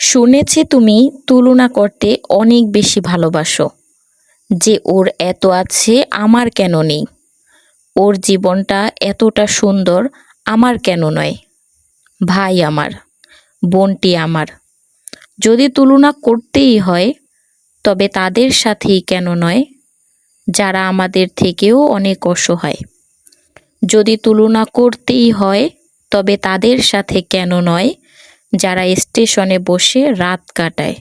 শুনেছি তুমি তুলনা করতে অনেক বেশি ভালোবাসো। যে ওর এত আছে, আমার কেন নেই? ওর জীবনটা এতটা সুন্দর, আমার কেন নয়? ভাই আমার, বোনটি আমার। যদি তুলনা করতেই হয়, তবে তাদের সাথেই কেন নয়? যারা আমাদের থেকেও অনেক অসহায়। যদি তুলনা করতেই হয়, তবে তাদের সাথে কেন নয়? যারা স্টেশনে বসে রাত কাটায়।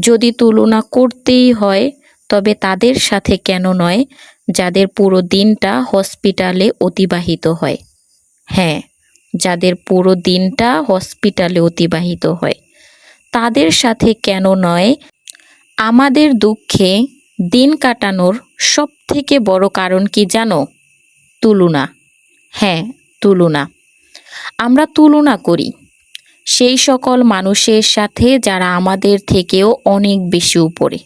যদি তুলনা করতেই হয়, তবে তাদের সাথে কেন নয়, যাদের পুরো দিনটা হসপিটালে অতিবাহিত হয়। হ্যাঁ যাদের পুরো দিনটা হসপিটালে অতিবাহিত হয়। তাদের সাথে কেন নয়, আমাদের দুঃখে দিন কাটানোর সব থেকে বড় কারণ কি জানো? তুলনা। হ্যাঁ তুলনা। আমরা তুলনা করি। সেই সকল মানুষের সাথে যারা আমাদের থেকেও অনেক বেশি উপরে।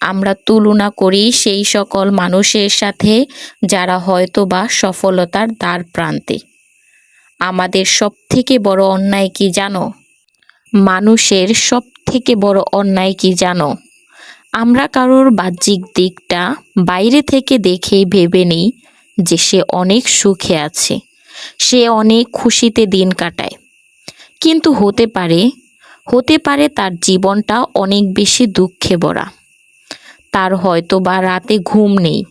আমরা তুলনা করি সেই সকল মানুষের সাথে যারা হয়তো বা সফলতার দ্বার প্রান্তে। আমাদের সব থেকে বড় অন্যায় কি জানো? মানুষের সব থেকে বড় অন্যায় কি জানো? আমরা কারোর বাহ্যিক দিকটা বাইরে থেকে দেখেই ভেবে নিই যে সে অনেক সুখে আছে। সে অনেক খুশিতে দিন কাটায়। কিন্তু হতে পারে হতে পারে তার জীবনটা অনেক বেশি দুঃখে ভরা। তার হয়তো বা রাতে ঘুম নেই।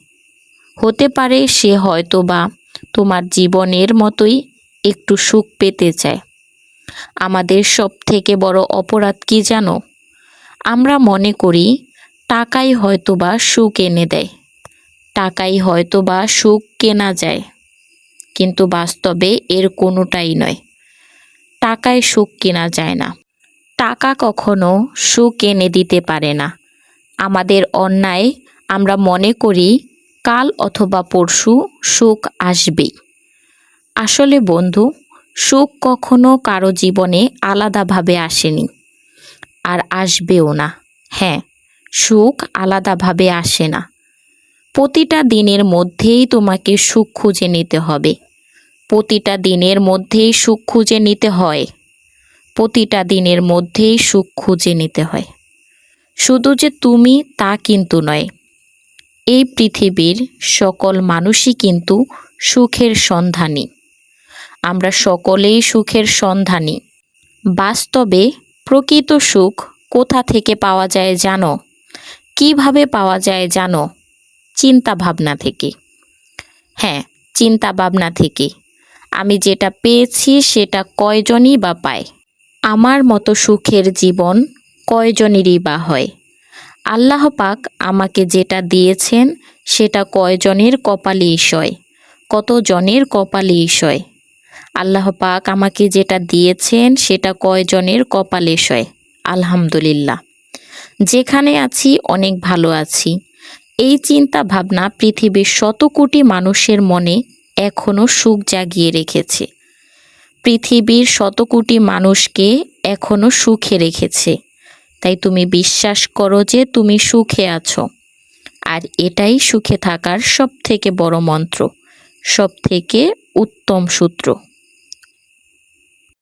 হতে পারে সে হয়তো বা তোমার জীবনের মতোই একটু সুখ পেতে চায়। আমাদের সব থেকে বড় অপরাধ কি জানো? আমরা মনে করি, টাকাই হয়তো বা সুখ এনে দেয়। টাকাই হয়তো বা সুখ কেনা যায়। কিন্তু বাস্তবে এর কোনোটাই নয়। টাকায় সুখ কেনা যায় না। টাকা কখনো সুখ এনে দিতে পারে না। আমাদের অন্যায় আমরা মনে করি কাল অথবা পরশু সুখ আসবেই। আসলে বন্ধু, সুখ কখনো কারও জীবনে আলাদাভাবে আসেনি আর আসবেও না। হ্যাঁ সুখ আলাদাভাবে আসে না। প্রতিটা দিনের মধ্যেই তোমাকে সুখ খুঁজে নিতে হবে। প্রতিটা দিনের মধ্যেই সুখ খুঁজে নিতে হয়। প্রতিটা দিনের মধ্যেই সুখ খুঁজে নিতে হয়। শুধু যে তুমি তা কিন্তু নয়, এই পৃথিবীর সকল মানুষই কিন্তু সুখের সন্ধানী। আমরা সকলেই সুখের সন্ধানী। বাস্তবে প্রকৃত সুখ কোথা থেকে পাওয়া যায় জানো? কীভাবে পাওয়া যায় জানো? চিন্তা ভাবনা থেকে। হ্যাঁ চিন্তা ভাবনা থেকে। আমি যেটা পেয়েছি সেটা কয়জনই বা পায়? আমার মতো সুখের জীবন কয়জনেরই বা হয়? আল্লাহ পাক আমাকে যেটা দিয়েছেন সেটা কয়জনের কপালে সয়? কতজনের কপালে সয়? আল্লাহ পাক আমাকে যেটা দিয়েছেন সেটা কয়জনের কপালে সয়? আলহামদুলিল্লাহ। যেখানে আছি, অনেক ভালো আছি। এই চিন্তা ভাবনা পৃথিবীর শত কোটি মানুষের মনে এখনও সুখ জাগিয়ে রেখেছে। পৃথিবীর শত কোটি মানুষকে এখনও সুখে রেখেছে। তাই তুমি বিশ্বাস করো যে তুমি সুখে আছো। আর এটাই সুখে থাকার সবথেকে বড় মন্ত্র, সবথেকে উত্তম সূত্র।